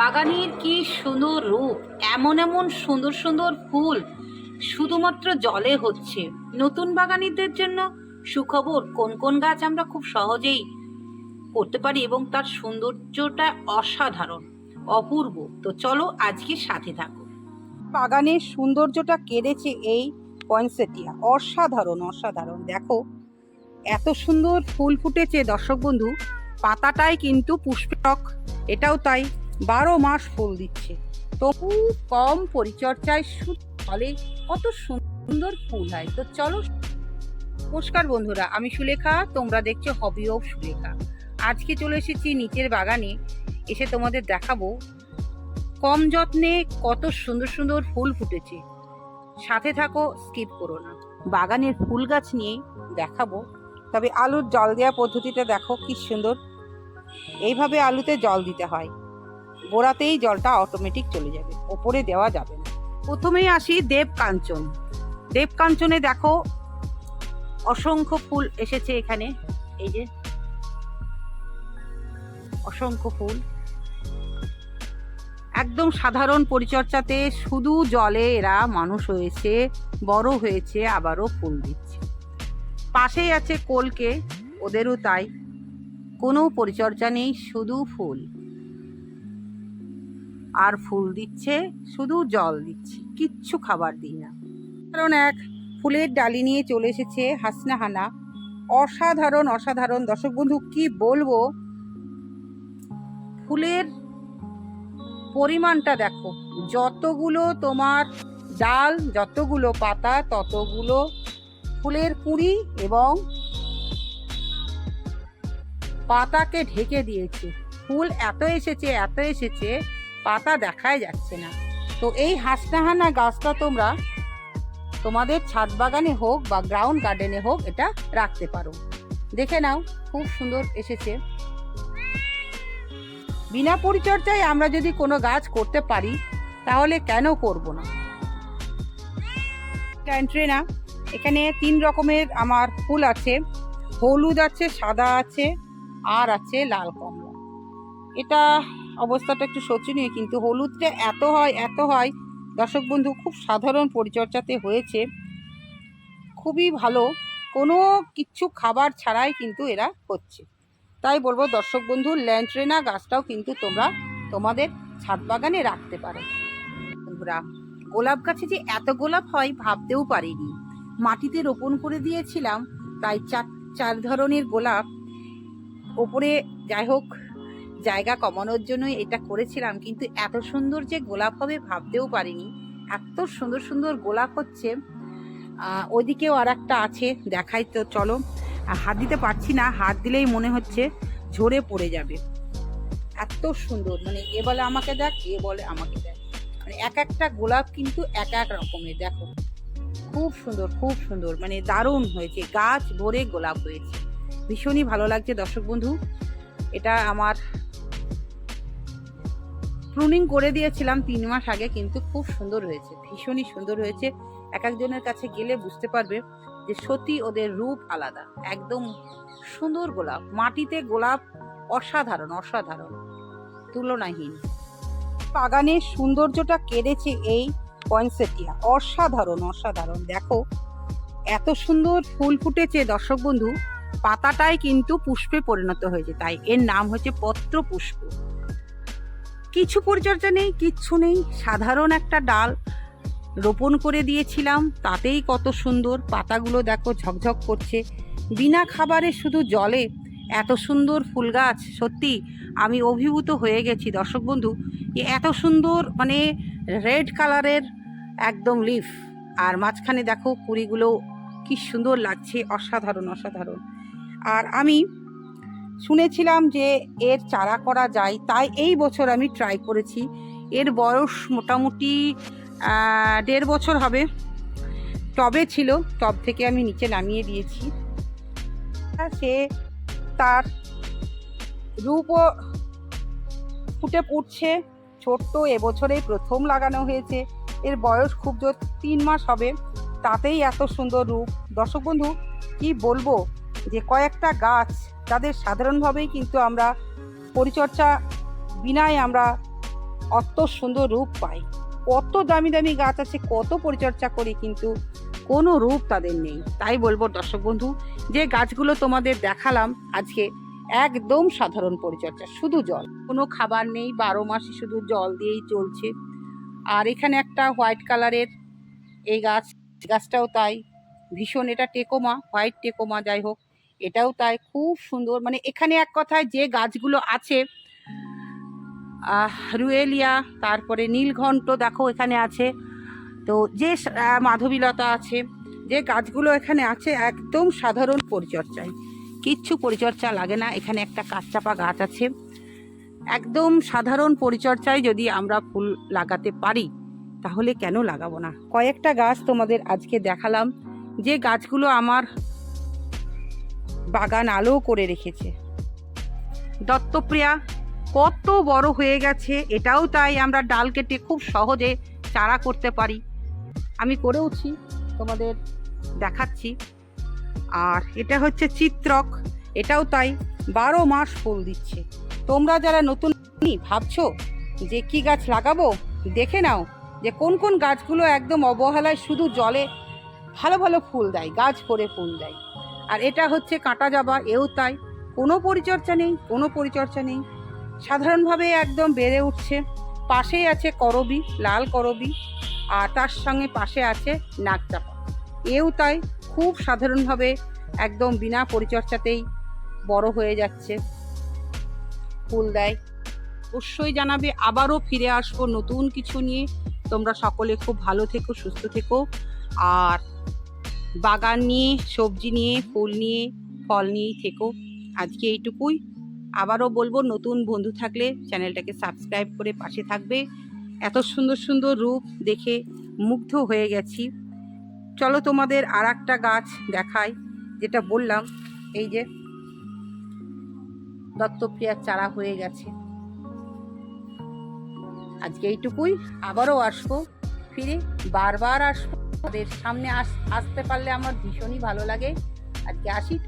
বাগানের কি সুন্দর রূপ, এমন এমন সুন্দর সুন্দর ফুল শুধুমাত্র জলে হচ্ছে। নতুন বাগানিদের জন্য সুখবর, কোন কোন গাছ আমরা খুব সহজেই করতে পারি এবং তার সৌন্দর্যটা অসাধারণ, অপূর্ব। তো চলো আজকে সাথে থাকো। বাগানের সৌন্দর্যটা কেড়েছে এই পয়েন্টসেটিয়া অসাধারণ অসাধারণ। দেখো, এত সুন্দর ফুল ফুটেছে দর্শক বন্ধু। পাতাটাই কিন্তু পুষ্পক, এটাও তাই। বারো মাস ফুল দিচ্ছে। তবু কম পরিচর্যায় ফলে কত সুন্দর ফুল হয়। তো চলো, নমস্কার বন্ধুরা, আমি সুলেখা, তোমরা দেখছ হবি অফ সুলেখা। আজকে চলে এসেছি নিচের বাগানে, এসে তোমাদের দেখাবো কম যত্নে কত সুন্দর সুন্দর ফুল ফুটেছে। সাথে থাকো স্কিপ করো না। বাগানের ফুল গাছ নিয়ে দেখাবো, তবে আলুর জল দেওয়া পদ্ধতিটা দেখো কি সুন্দর। এইভাবে আলুতে জল দিতে হয়। গোড়াতেই জলটা অটোমেটিক চলে যাবে, ওপরে দেওয়া যাবে না। প্রথমেই আসি দেবকাঞ্চন। দেবকাঞ্চনে দেখো অসংখ্য ফুল এসেছে এখানে, এই যে অসংখ্য ফুল। একদম সাধারণ পরিচর্যাতে শুধু জলে এরা মানুষ হয়েছে, বড় হয়েছে, আবারও ফুল দিচ্ছে। পাশেই আছে কোলকে, ওদেরও তাই। কোনো পরিচর্যা নেই, শুধু ফুল। আর ফুল দিচ্ছে, শুধু জল দিচ্ছি, কিচ্ছু খাবার দিই না। কারণ এক, ফুলের ডালি নিয়ে চলে এসেছে হাসনা হানা। অসাধারণ অসাধারণ। দর্শক বন্ধু, কি বলব? ফুলের পরিমাণটা দেখো। যতগুলো তোমার ডাল, যতগুলো পাতা, ততগুলো ফুলের কুঁড়ি এবং পাতাকে ঢেকে দিয়েছে। ফুল এত এসেছে এত এসেছে পাতা দেখাই যাচ্ছে না। তো এই হাসনাহানা গাছটা তোমরা তোমাদের ছাদ বাগানে হোক বা গ্রাউন্ড গার্ডেনে হোক এটা রাখতে পারো। দেখে নাও, খুব সুন্দর এসেছে। বিনা পরিচর্যায় আমরা যদি কোনো গাছ করতে পারি, তাহলে কেন করব না? ট্রেনা এখানে তিন রকমের আমার ফুল আছে। হলুদ আছে, সাদা আছে, আর আছে লাল কমলা। এটা অবস্থাটা একটু শোচনীয়, কিন্তু হলুদটা এত হয় এত হয়। দর্শক বন্ধু, খুব সাধারণ পরিচর্যাতে হয়েছে। খুবই ভালো, কোনো কিচ্ছু খাবার ছাড়াই কিন্তু এরা হচ্ছে। তাই বলব, দর্শক বন্ধু ল্যান্ট্রেনা গাছটাও কিন্তু তোমরা তোমাদের ছাদ বাগানে রাখতে পারো। বন্ধুরা, গোলাপ গাছে যে এত গোলাপ হয়, ভাবতেও পারিনি। মাটিতে রোপণ করে দিয়েছিলাম, তাই চার চার ধরনের গোলাপ। ওপরে যাই হোক জায়গা কমানোর জন্য এটা করেছিলাম কিন্তু এত সুন্দর যে গোলাপ হবে ভাবতেও পারিনি। এত সুন্দর সুন্দর গোলাপ হচ্ছে আহ, ওইদিকেও আর একটা আছে দেখাই তো চলো। হাত দিতে পারছি না হাত দিলেই মনে হচ্ছে ঝরে পড়ে যাবে। এত সুন্দর মানে এ বলে আমাকে দেখ এ বলে আমাকে দেখ। মানে এক একটা গোলাপ কিন্তু এক এক রকমের দেখো। খুব সুন্দর খুব সুন্দর মানে দারুণ হয়েছে গাছ ভরে গোলাপ হয়েছে। ভীষণই ভালো লাগছে দর্শক বন্ধু এটা আমার প্রুনিং করে দিয়েছিলাম তিন মাস আগে, কিন্তু খুব সুন্দর হয়েছে, ভীষণই সুন্দর হয়েছে। এক একজনের কাছে গেলে বুঝতে পারবে যে সত্যি ওদের রূপ আলাদা, একদম সুন্দর গোলাপ, মাটিতে গোলাপ অসাধারণ অসাধারণ, তুলনাহীন। বাগানের সৌন্দর্যটা কেড়েছে এই পয়েন্টসেটিয়া অসাধারণ অসাধারণ। দেখো, এত সুন্দর ফুল ফুটেছে, দর্শক বন্ধু, পাতাটাই কিন্তু পুষ্পে পরিণত হয়েছে, তাই এর নাম হচ্ছে পত্র পুষ্প কিছু পরিচর্যা নেই, কিচ্ছু নেই। সাধারণ একটা ডাল রোপণ করে দিয়েছিলাম, তাতেই কত সুন্দর। পাতাগুলো দেখো ঝকঝক করছে। বিনা খাবারে শুধু জলে এত সুন্দর ফুল গাছ, সত্যি আমি অভিভূত হয়ে গেছি। দর্শক বন্ধু এত সুন্দর মানে রেড কালারের একদম লিফ। আর মাঝখানে দেখো কুড়িগুলো কি সুন্দর লাগছে, অসাধারণ অসাধারণ। আর আমি শুনেছিলাম যে এর চারা করা যায়, তাই এই বছর আমি ট্রাই করেছি। এর বয়স মোটামুটি দেড় বছর হবে। টবে ছিল, টব থেকে আমি নিচে নামিয়ে দিয়েছি। সে তার রূপও ফুটে উঠছে ছোট্ট এবছরেই প্রথম লাগানো হয়েছে। এর বয়স খুব জোর, তিন মাস হবে। তাতেই এত সুন্দর রূপ। দর্শক বন্ধু, কি বলব? যে কয়েকটা গাছ তাদের সাধারণভাবেই কিন্তু আমরা পরিচর্যা বিনায় আমরা অত সুন্দর রূপ পাই। কত দামি দামি গাছ আছে, কত পরিচর্যা করি কিন্তু কোনো রূপ তাদের নেই। তাই বলব দর্শক বন্ধু, যে গাছগুলো তোমাদের দেখালাম আজকে একদম সাধারণ পরিচর্যা, শুধু জল। কোনো খাবার নেই, বারো মাসে শুধু জল দিয়েই চলছে। আর এখানে একটা হোয়াইট কালারের এই গাছ গাছটাও তাই ভীষণ, এটা টেকোমা, হোয়াইট টেকোমা যাই হোক। এটাও তাই খুব সুন্দর। মানে এখানে এক কথায় যে গাছগুলো আছে রুয়েলিয়া, তারপরে নীলঘণ্ট দেখো এখানে আছে। তো যে মাধবীলতা আছে, যে গাছগুলো এখানে আছে একদম সাধারণ পরিচর্যায়। কিচ্ছু পরিচর্যা লাগে না। এখানে একটা কাঠচাপা গাছ আছে। একদম সাধারণ পরিচর্যায় যদি আমরা ফুল লাগাতে পারি, তাহলে কেন লাগাবো না? কয়েকটা গাছ তোমাদের আজকে দেখালাম। যে গাছগুলো আমার বাগান আলো করে রেখেছে। দত্তপ্রিয়া, কত বড় হয়ে গেছে, এটাও তাই আমরা ডাল কেটে খুব সহজে চারা করতে পারি। আমি করেওছি, তোমাদের দেখাচ্ছি। আর এটা হচ্ছে চিত্রক, এটাও তাই, বারো মাস ফুল দিচ্ছে। তোমরা যারা নতুন, ভাবছ যে কি গাছ লাগাবো, দেখে নাও যে কোন কোন গাছগুলো একদম অবহেলায় শুধু জলে ভালো ভালো ফুল দেয়, গাছ ভরে ফুল দেয়। আর এটা হচ্ছে কাঁটা জবা, এও তাই। কোনো পরিচর্যা নেই, কোনো পরিচর্যা নেই। সাধারণভাবে একদম বেড়ে উঠছে। পাশেই আছে করবি, লাল করবি, আর তার সঙ্গে পাশে আছে নাকচাপা এও তাই খুব সাধারণভাবে একদম বিনা পরিচর্যাতেই বড় হয়ে যাচ্ছে। ফুল দেয়। অবশ্যই জানাবে, আবারও ফিরে আসব নতুন কিছু নিয়ে। তোমরা সকলে খুব ভালো থেকো, সুস্থ থেকো। আর বাগান নিয়ে, সবজি নিয়ে, ফুল নিয়ে, ফল নিয়েই থেকো। আজকে এইটুকুই। আবারও বলব, নতুন বন্ধু থাকলে চ্যানেলটাকে সাবস্ক্রাইব করে পাশে থাকবে। এত সুন্দর সুন্দর রূপ দেখে মুগ্ধ হয়ে গেছি। চলো তোমাদের আর একটা গাছ দেখাই। যেটা বললাম, এই যে দত্তপ্রিয়ার চারা হয়ে গেছে। আজকে এইটুকুই। আবারও আসব। ফিরে বারবার আসব। ওদের সামনে আস আসতে পারলে আমার ভীষণই ভালো লাগে। আজকে আসি।